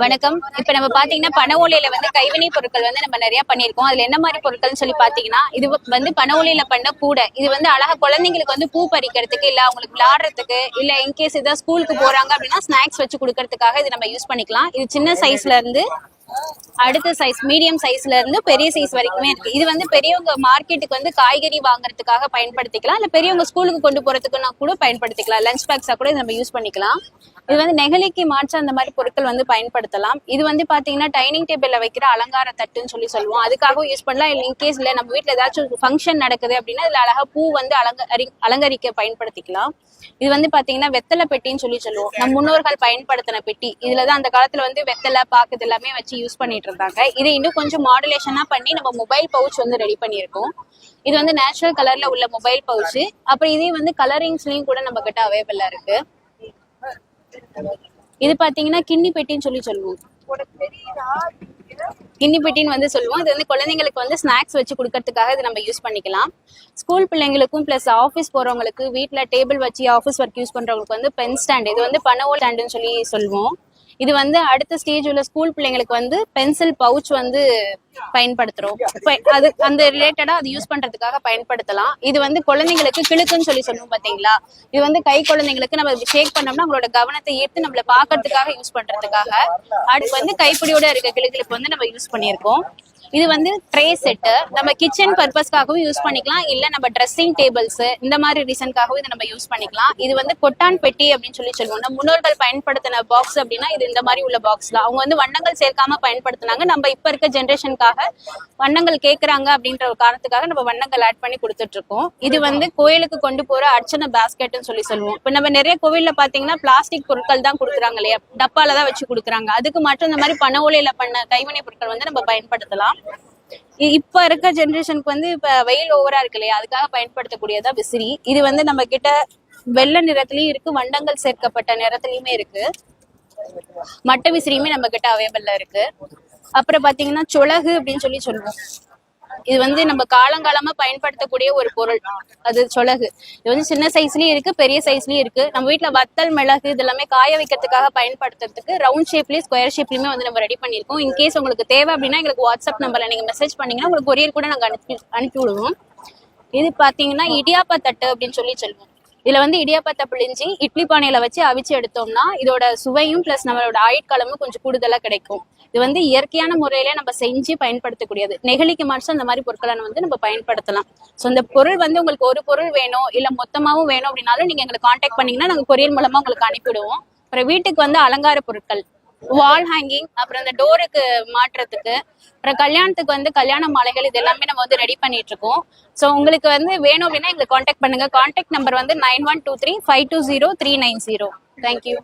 வணக்கம். இப்ப நம்ம பாத்தீங்கன்னா பனை ஓலையில வந்து கைவினை பொருட்கள் வந்து நம்ம நிறைய பண்ணிருக்கோம் அதுல என்ன மாதிரி பொருட்கள்னு சொல்லி பாத்தீங்கன்னா இது வந்து பனை ஓலையில பண்ண கூடை இது வந்து அழகா குழந்தைங்களுக்கு வந்து பூ பறிக்கிறதுக்கு இல்ல அவங்களுக்கு விளையாடுறதுக்கு இல்ல இன்கேஸ் ஏதாவது ஸ்கூலுக்கு போறாங்க அப்படின்னா ஸ்நாக்ஸ் வச்சு கொடுக்கறதுக்காக இது நம்ம யூஸ் பண்ணிக்கலாம். இது சின்ன சைஸ்ல இருந்து அடுத்த சைஸ் மீடியம் சைஸ்ல இருந்து பெரிய சைஸ் வரைக்குமே இருக்கு. இது வந்து பெரியவங்க மார்க்கெட்டுக்கு வந்து காய்கறி வாங்குறதுக்காக பயன்படுத்திக்கலாம். இல்ல பெரியவங்க ஸ்கூலுக்கு கொண்டு போறதுக்குன்னா கூட பயன்படுத்திக்கலாம். லஞ்ச் பேக்ஸா கூட நம்ம யூஸ் பண்ணிக்கலாம். இது வந்து நெகிழிக்கு மாற்ற அந்த மாதிரி பொருட்கள் வந்து பயன்படுத்தலாம். இது வந்து பாத்தீங்கன்னா டைனிங் டேபிள்ல வைக்கிற அலங்கார தட்டுன்னு சொல்லி சொல்லுவோம். அதுக்காகவும் யூஸ் பண்ணலாம். இல்லை இன்கேஸ் இல்ல நம்ம வீட்டுல ஏதாச்சும் ஃபங்க்ஷன் நடக்குது அப்படின்னா இதுல அழகா பூ வந்து அலங்கரி அலங்கரிக்க பயன்படுத்திக்கலாம். இது வந்து பாத்தீங்கன்னா வெத்தலை பெட்டின்னு சொல்லி சொல்லுவோம். நம்ம முன்னோர்கள் பயன்படுத்தின பெட்டி. இதுலதான் அந்த காலத்துல வந்து வெத்தலை பாக்குது எல்லாமே வச்சு யூஸ் பண்ணிட்டு இருந்தாங்க இதை இன்னும் கொஞ்சம் மாடுலேஷனா பண்ணி நம்ம மொபைல் பவுச் வந்து ரெடி பண்ணியிருக்கோம். இது வந்து நேச்சுரல் கலர்ல உள்ள மொபைல் பவுச் அப்புறம் இதே வந்து கலரிங்ஸ்லயும் கூட நம்ம கிட்ட அவைலபிளா இருக்கு. இது பாத்தீங்கன்னா கிண்ணி பெட்டின்னு சொல்லி சொல்லுவோம். கிண்ணி பெட்டின்னு வந்து சொல்லுவோம். இது வந்து குழந்தைங்களுக்கு வந்து ஸ்நாக்ஸ் வச்சு கொடுக்கறதுக்காக இது நம்ம யூஸ் பண்ணிக்கலாம். ஸ்கூல் பிள்ளைங்களுக்கும் பிளஸ் ஆஃபீஸ் போறவங்களுக்கு வீட்ல டேபிள் வச்சு ஆஃபீஸ் ஒர்க் யூஸ் பண்றவங்களுக்கு வந்து பென் ஸ்டாண்ட் இது வந்து பனவோல் ஸ்டாண்டுன்னு சொல்லி சொல்லுவோம். இது வந்து அடுத்த ஸ்டேஜ் உள்ள ஸ்கூல் பிள்ளைங்களுக்கு வந்து பென்சில் பவுச் வந்து பயன்படுத்துறோம். அது அந்த ரிலேட்டடா அது யூஸ் பண்றதுக்காக பயன்படுத்தலாம். இது வந்து குழந்தைங்களுக்கு கிழக்குன்னு சொல்லி சொல்லுவோம் பாத்தீங்களா? இது வந்து கை குழந்தைங்களுக்கு நம்ம ஷேக் பண்ணோம்னா அவங்களோட கவனத்தை ஈர்த்து நம்மள பாக்குறதுக்காக யூஸ் பண்றதுக்காக. அடுத்து வந்து கைப்பிடியோட இருக்க கிழக்குகளுக்கு வந்து நம்ம யூஸ் பண்ணியிருக்கோம். இது வந்து ட்ரே செட்டு நம்ம கிச்சன் பர்பஸ்க்காகவும் யூஸ் பண்ணிக்கலாம். இல்ல நம்ம ட்ரெஸ்ஸிங் டேபிள்ஸ் இந்த மாதிரி ரீசன்காகவும் இதை நம்ம யூஸ் பண்ணிக்கலாம். இது வந்து கொட்டான் பெட்டி அப்படின்னு சொல்லி சொல்லுவோம். நம்ம முன்னோர்கள் பயன்படுத்தின பாக்ஸ் அப்படின்னா இது இந்த மாதிரி உள்ள பாக்ஸ்ல அவங்க வந்து வண்ணங்கள் சேர்க்காம பயன்படுத்தினாங்க. நம்ம இப்ப இருக்க ஜென்ரேஷனுக்காக வண்ணங்கள் கேட்குறாங்க அப்படின்ற ஒரு காரணத்துக்காக நம்ம வண்ணங்கள் ஆட் பண்ணி கொடுத்துட்டு இருக்கோம். இது வந்து கோயிலுக்கு கொண்டு போற அர்ச்சனை பாஸ்கெட்னு சொல்லி சொல்லுவோம். இப்ப நம்ம நிறைய கோவில்ல பாத்தீங்கன்னா பிளாஸ்டிக் பொருட்கள் தான் கொடுக்குறாங்க இல்லையா? டப்பால தான் வச்சு கொடுக்குறாங்க. அதுக்கு மட்டும் இந்த மாதிரி பண ஓலையில பண்ண கைவினை பொருட்கள் வந்து நம்ம பயன்படுத்தலாம். இப்ப இருக்க ஜென்ரேஷனுக்கு வந்து இப்ப வெயில் ஓவரா இருக்கு இல்லையா? அதுக்காக பயன்படுத்தக்கூடியதா விசிறி. இது வந்து நம்ம கிட்ட வெள்ளை நிறத்துலயும் இருக்கு வண்டங்கள் சேர்க்கப்பட்ட நிறத்துலயுமே இருக்கு. மட்டை விசிறியுமே நம்ம கிட்ட அவைலபிள்ல இருக்கு. அப்புறம் பாத்தீங்கன்னா சுழகு அப்படின்னு சொல்லி சொல்லுவோம். இது வந்து நம்ம காலங்காலமா பயன்படுத்தக்கூடிய ஒரு பொருள். அது சொலகு. இது வந்து சின்ன சைஸ்லயும் இருக்கு பெரிய சைஸ்லயும் இருக்கு. நம்ம வீட்ல வத்தல் மிளகு இது எல்லாமே காய வைக்கிறதுக்காக பயன்படுத்துறதுக்கு ரவுண்ட் ஷேப்லயும் ஸ்கொயர் ஷேப்லயுமே வந்து நம்ம ரெடி பண்ணிருக்கோம். இன்கேஸ் உங்களுக்கு தேவை அப்படின்னா எங்களுக்கு வாட்ஸ்அப் நம்பர்ல நீங்க மெசேஜ் பண்ணீங்கன்னா உங்களுக்கு கொரியர் கூட நாங்க அனுப்பி அனுப்பி விடுவோம். இது பாத்தீங்கன்னா இடியாப்பா தட்டு அப்படின்னு சொல்லி சொல்லுவோம். இதுல வந்து இடியாப்பத்தை பிழிஞ்சு இட்லி பானையில வச்சு அவிச்சு எடுத்தோம்னா இதோட சுவையும் பிளஸ் நம்மளோட ஆயுட்காலமும் கொஞ்சம் கூடுதலா கிடைக்கும். இது வந்து இயற்கையான முறையில நம்ம செஞ்சு பயன்படுத்தக்கூடியது. நெகிழிக்கு மாற்றம் அந்த மாதிரி பொருட்களை வந்து நம்ம பயன்படுத்தலாம். ஸோ இந்த பொருள் வந்து உங்களுக்கு ஒரு பொருள் வேணும் இல்ல மொத்தமாவும் வேணும் அப்படின்னாலும் நீங்க எங்களை காண்டாக்ட் பண்ணீங்கன்னா நாங்க கொரியர் மூலமா உங்களுக்கு அனுப்பிடுவோம் அப்புறம் வீட்டுக்கு வந்து அலங்கார பொருட்கள். வால் ஹேங்கிங் அப்புறம் இந்த டோருக்கு மாற்றுறதுக்கு அப்புறம் கல்யாணத்துக்கு வந்து கல்யாண மாலைகள் இது எல்லாமே நம்ம வந்து ரெடி பண்ணிட்டு இருக்கோம் ஸோ உங்களுக்கு வந்து வேணும் அப்படின்னா எங்களுக்கு காண்டாக்ட் பண்ணுங்க. காண்டாக்ட் நம்பர் வந்து nine one two three five two zero three nine zero thank you